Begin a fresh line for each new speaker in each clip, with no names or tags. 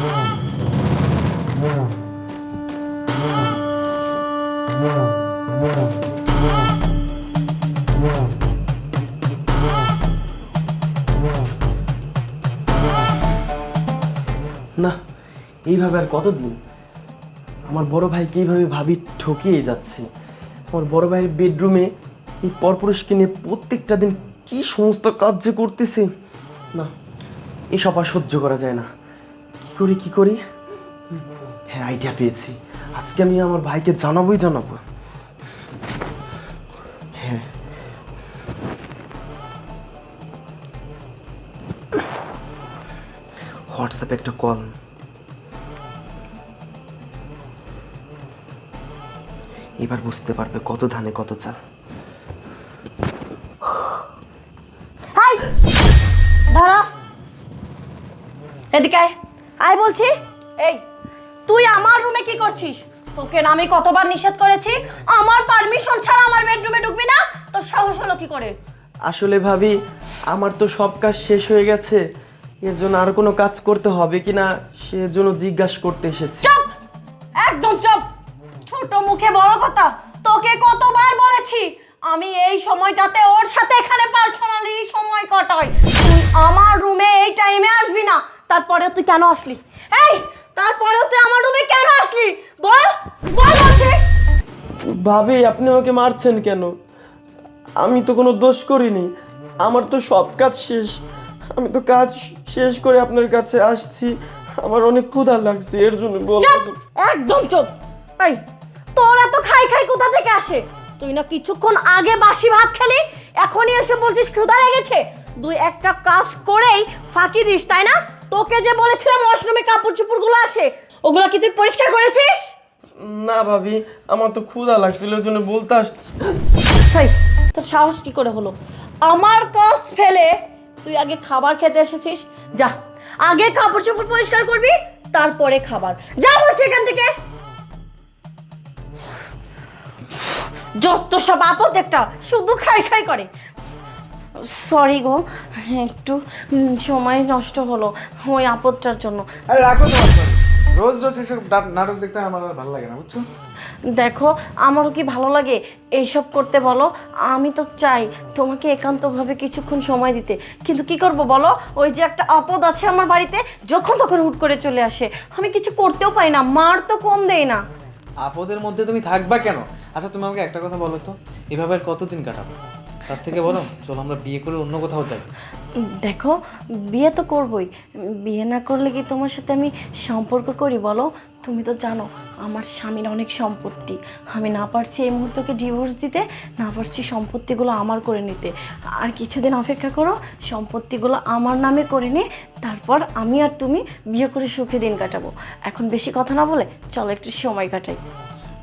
না, এইভাবে আর কতদিন? আমার বড় ভাইকে এইভাবে ভাবি ঠকিয়ে যাচ্ছে। আমার বড় ভাইয়ের বেডরুমে এই পরপুরুষকে নিয়ে প্রত্যেকটা দিন কি সমস্ত কাজ যে করতেছে, না, এসব আর সহ্য করা যায় না। করি, কি করি? হ্যাঁ আইডিয়া পেয়েছি। আজকে আমি আমার ভাইকে জানাবোই, জানাব। হ্যাঁ। হোয়াটসঅ্যাপে একটা কল এবার বুঝতে পারবে কত ধানে কত চাল।
এদিকে আয়। আয় বলছি। এই তুই আমার রুমে কি করছিস? তোকে না আমি কতবার নিষেধ করেছি? আমার পারমিশন ছাড়া আমার বেডরুমে ঢুকবি না? তোর সাহস হলো কি করে?
আসলে ভাবি আমার তো সব কাজ শেষ হয়ে গেছে। এর জন্য আর কোনো কাজ করতে হবে কিনা সেজন্য জিজ্ঞাসা করতে এসেছি।
চুপ! একদম চুপ! ছোট মুখে বড় কথা তোকে কতবার বলেছি? আমি এই সময়টাতে ওর সাথে এখানে পার্সোনালি সময় কাটাই। তুই আমার রুমে এই টাইমে আসবি না। তারপরে তুই কেন আসলি? এই তারপরেও তুই আমার রুমে কেন আসলি? বল বল বলছি।
ভাবি আপনি আমাকে মারছেন কেন? আমি তো কোনো দোষ করিনি। আমার তো সব কাজ শেষ। আমি তো কাজ শেষ করে আপনার কাছে আসছি। আমার অনেক ক্ষুধা লাগছে এর জন্য বললাম
একদম চুপ। এই তোর এত খাই খাই কোথা থেকে আসে? তুই না কিছুক্ষণ আগে বাসি ভাত খেলি এখনই এসে বলছিস ক্ষুধা লেগেছে। দুই একটা কাজ করেই ফাঁকি দিস তাই না? তোকে যে বলেছিলাম ওয়াশরুমে কাপড় চোপড়গুলো আছে ওগুলো কি তুই পরিষ্কার করেছিস?
না ভাবি আমার তো ক্ষুধা লাগছিল ওই জন্য বলতে আসছি।
তোর সাহস কি করে হলো? আমার কাজ ফেলে তুই আগে খাবার খেতে এসেছিস। যা আগে কাপড় চোপড় পরিষ্কার করবি তারপরে খাবার। যা বলছি এখান থেকে। যত সব আপদ একটা শুধু খাই খাই করে। সরি গো একটু সময় নষ্ট হলো ওই আপদটার জন্য।
আরে রাখো তোমার sorry। রোজ রোজ এসব নাটক দেখতে আমার আর ভালো লাগে না বুঝছ?
দেখো আমারও কি ভালো লাগে এইসব করতে বলো? আমি তো চাই তোমাকে একান্তভাবে কিছুক্ষণ সময় দিতে। কিন্তু কি করব বলো? ওই যে একটা আপদ আছে আমার বাড়িতে যখন তখন হুট করে চলে আসে। আমি কিছু করতেও পারি না মার তো কম দেই না।
আপদের মধ্যে তুমি থাকবা কেন? আচ্ছা তুমি আমাকে একটা কথা বলো তো এভাবে আর কতদিন কাটাবো? তার থেকে বলো চলো আমরা বিয়ে করে অন্য কোথাও যাই।
দেখো বিয়ে তো করবই। বিয়ে না করলে কি তোমার সাথে আমি সম্পর্ক করি বলো? তুমি তো জানো আমার স্বামীর অনেক সম্পত্তি। আমি না পারছি এই মুহূর্তকে ডিভোর্স দিতে না পারছি সম্পত্তিগুলো আমার করে নিতে। আর কিছুদিন অপেক্ষা করো সম্পত্তিগুলো আমার নামে করে নিয়ে তারপর আমি আর তুমি বিয়ে করে সুখে দিন কাটাবো। এখন বেশি কথা না বলে চলো একটু সময় কাটাই।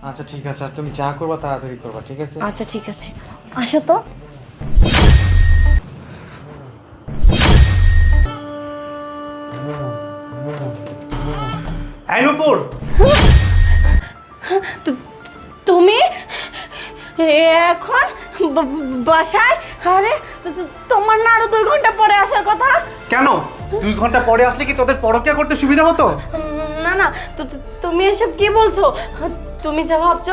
আচ্ছা ঠিক আছে আর তুমি যা করবা তাড়াতাড়ি করবা ঠিক আছে?
আচ্ছা ঠিক আছে। আসো তো।
আইনুপুর
তুমি? এখন? বাসায়? আরে তোমার না আরও দুই ঘণ্টা পরে আসার কথা?
কেন? দুই ঘণ্টা পরে আসলে কি তোদের পরকিয়া করতে সুবিধা হতো?
না না তুমি এসব কি বলছো? তুমি যা ভাবছ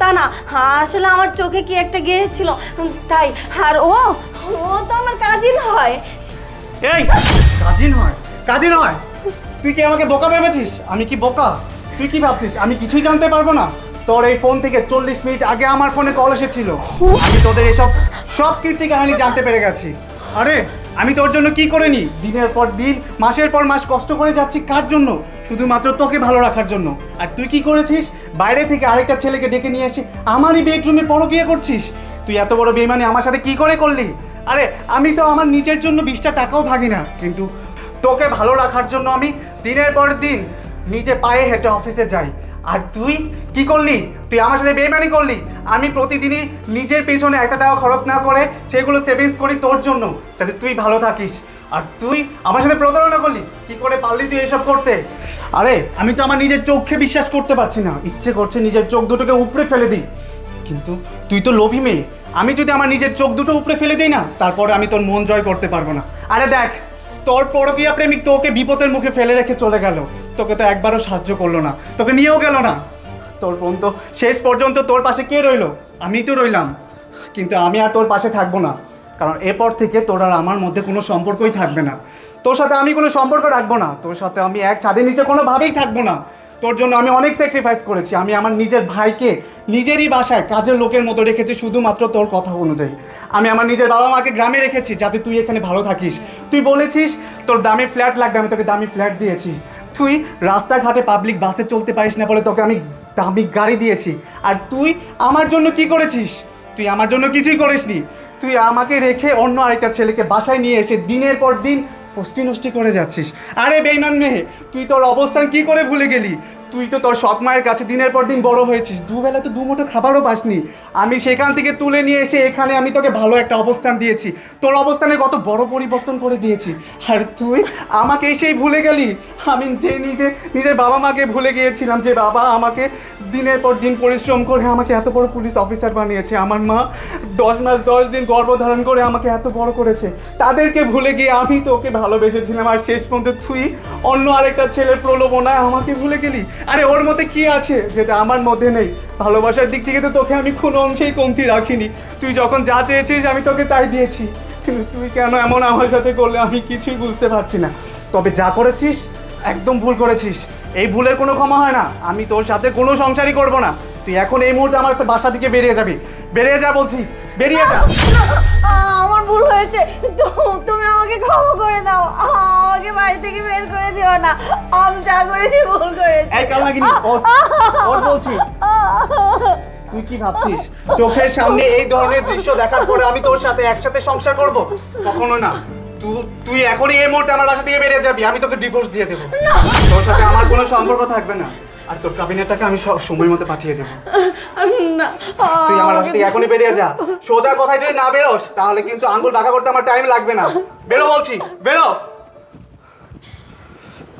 তা না। আসলে আমার চোখে কি একটা গিয়েছিল? তাই। আর ও ও তো আমার কাজিন হয়।
এই, কাজিন হয়? কাজিন হয়? তুই কি আমাকে বোকা ভেবেছিস? আমি কি বোকা? তুই কি ভাবছিস? আমি কিছুই জানতে পারব না। তোর এই ফোন থেকে চল্লিশ মিনিট আগে আমার ফোনে কল এসেছিল। আমি তোদের এসব সব কীর্তি কাহিনী জানতে পেরে গেছি। আরে, আমি তোর জন্য কি করিনি? দিনের পর দিন, মাসের পর মাস কষ্ট করে যাচ্ছি কার জন্য? শুধুমাত্র তোকে ভালো রাখার জন্য। আর তুই কি করেছিস? বাইরে থেকে আরেকটা ছেলেকে ডেকে নিয়ে এসে আমারই বেডরুমে পরকিয়া করছিস। তুই এত বড় বেইমানি আমার সাথে কি করে করলি? আরে, আমি তো আমার নিজের জন্য বিশটা টাকাও ভাগি না। কিন্তু তোকে ভালো রাখার জন্য আমি দিনের পর দিন নিজে পায়ে হেঁটে অফিসে যাই। আর তুই কি করলি? তুই আমার সাথে বেইমানি করলি? আমি প্রতিদিনই নিজের পেছনে একটা টাকা খরচ না করে সেগুলো সেভিংস করি তোর জন্য, যাতে তুই ভালো থাকিস। আর তুই আমার সাথে প্রতারণা করলি? কি করে পারলি তুই এসব করতে? আরে, আমি তো আমার নিজের চোখে বিশ্বাস করতে পারছি না। ইচ্ছে করছে নিজের চোখ দুটোকে উপরে ফেলে দিই। কিন্তু তুই তো লোভী মেয়ে। আমি যদি আমার নিজের চোখ দুটো উপরে ফেলে দিই না, তারপরে আমি তোর মন জয় করতে পারব না। আরে দেখ, তোর পরকীয়া প্রেমিক তোকে বিপদের মুখে ফেলে রেখে চলে গেল। তোকে তো একবারও সাহায্য করল না। তোকে নিয়েও গেল না। তোর বোন তো শেষ পর্যন্ত তোর পাশে কে রইল? আমি তো রইলাম। কিন্তু আমি আর তোর পাশে থাকব না। কারণ এরপর থেকে তোর আর আমার মধ্যে কোনো সম্পর্কই থাকবে না। তোর সাথে আমি কোনো সম্পর্ক রাখব না। তোর সাথে আমি এক ছাদের নিচে কোনোভাবেই থাকব না। তোর জন্য আমি অনেক স্যাক্রিফাইস করেছি। আমি আমার নিজের ভাইকে নিজেরই বাসায় কাজের লোকের মতো রেখেছি শুধুমাত্র তোর কথা অনুযায়ী। আমি আমার নিজের বাবা মাকে গ্রামে রেখেছি যাতে তুই এখানে ভালো থাকিস। তুই বলেছিস, তোর দামি ফ্ল্যাট লাগবে, আমি তোকে দামি ফ্ল্যাট দিয়েছি। তুই রাস্তাঘাটে পাবলিক বাসে চলতে পারিস না বলে তোকে আমি দামি গাড়ি দিয়েছি। আর তুই আমার জন্য কি করেছিস? তুই আমার জন্য কিছুই করিসনি। তুই আমাকে রেখে অন্য আরেকটা ছেলেকে বাসায় নিয়ে এসে দিনের পর দিন ফষ্টি নষ্টি করে যাচ্ছিস। আরে বেইমান মেয়ে, তুই তোর অবস্থান কি করে ভুলে গেলি? তুই তো তোর সৎ মায়ের কাছে দিনের পর দিন বড় হয়েছিস। দুবেলা তো দু মুঠো খাবারও পাসনি। আমি সেখান থেকে তুলে নিয়ে এসে এখানে আমি তোকে ভালো একটা অবস্থান দিয়েছি। তোর অবস্থানে কত বড় পরিবর্তন করে দিয়েছি। আর তুই আমাকে এসেই ভুলে গেলি। আমি যে নিজে, নিজের বাবা মাকে ভুলে গিয়েছিলাম, যে বাবা আমাকে দিনের পর দিন পরিশ্রম করে আমাকে এত বড় পুলিশ অফিসার বানিয়েছে। আমার মা দশ মাস, দশ দিন গর্ভধারণ করে আমাকে এত বড় করেছে। তাদেরকে ভুলে গিয়ে আমি তোকে ভালোবেসেছিলাম। আর শেষ পর্যন্ত তুই অন্য আরেকটা ছেলের প্রলোভনায় আমাকে ভুলে গেলি। আরে, ওর মধ্যে কি আছে যেটা আমার মধ্যে নেই? ভালোবাসার দিক থেকে তো তোকে আমি কোনো অংশেই কমতি রাখিনি। তুই যখন যা চেয়েছিস, আমি তোকে তাই দিয়েছি। কিন্তু তুই কেন এমন আমার সাথে করলে আমি কিছুই বুঝতে পারছি না। তবে যা করেছিস, একদম ভুল করেছিস। এই ভুলের কোনো ক্ষমা হয় না। আমি তোর সাথে কোনো সংসারই করব না। তুই এখন এই মুহূর্তে আমার একটা বাসা থেকে বেরিয়ে যাবি। বেরিয়ে যা বলছি বেরিয়ে যা।
আমার ভুল হয়েছে। তুমি আমাকে ক্ষমা করে দাও। আমাকে বাড়ি থেকে বের করে দিও না। আমি যা করেছি ভুল করেছি।
এই কাল লাগিনি ওর বলছি। তুই কি ভাবছিস? চোখের সামনে এই ধরনের দৃশ্য দেখার পরে আমি তোর সাথে একসাথে সংসার করব? কখনো না। তুই তুই এখনই এই মুহূর্তে আমার বাসা থেকে বেরিয়ে যাবি। আমি তোকে ডিভোর্স দিয়ে দেবো। তোর সাথে আমার কোনো সম্পর্ক থাকবে না। আর তোর কাবিনের টাকা আমি সব সময় মতো পাঠিয়ে দেবো।
না
তুই আমার বাসা থেকে এখনই বেরিয়ে যা। সোজা কথায় যদি না বেরোস তাহলে কিন্তু আঙ্গুল বাঁকা করতে আমার টাইম লাগবে না। বেরো বলছি বেরো।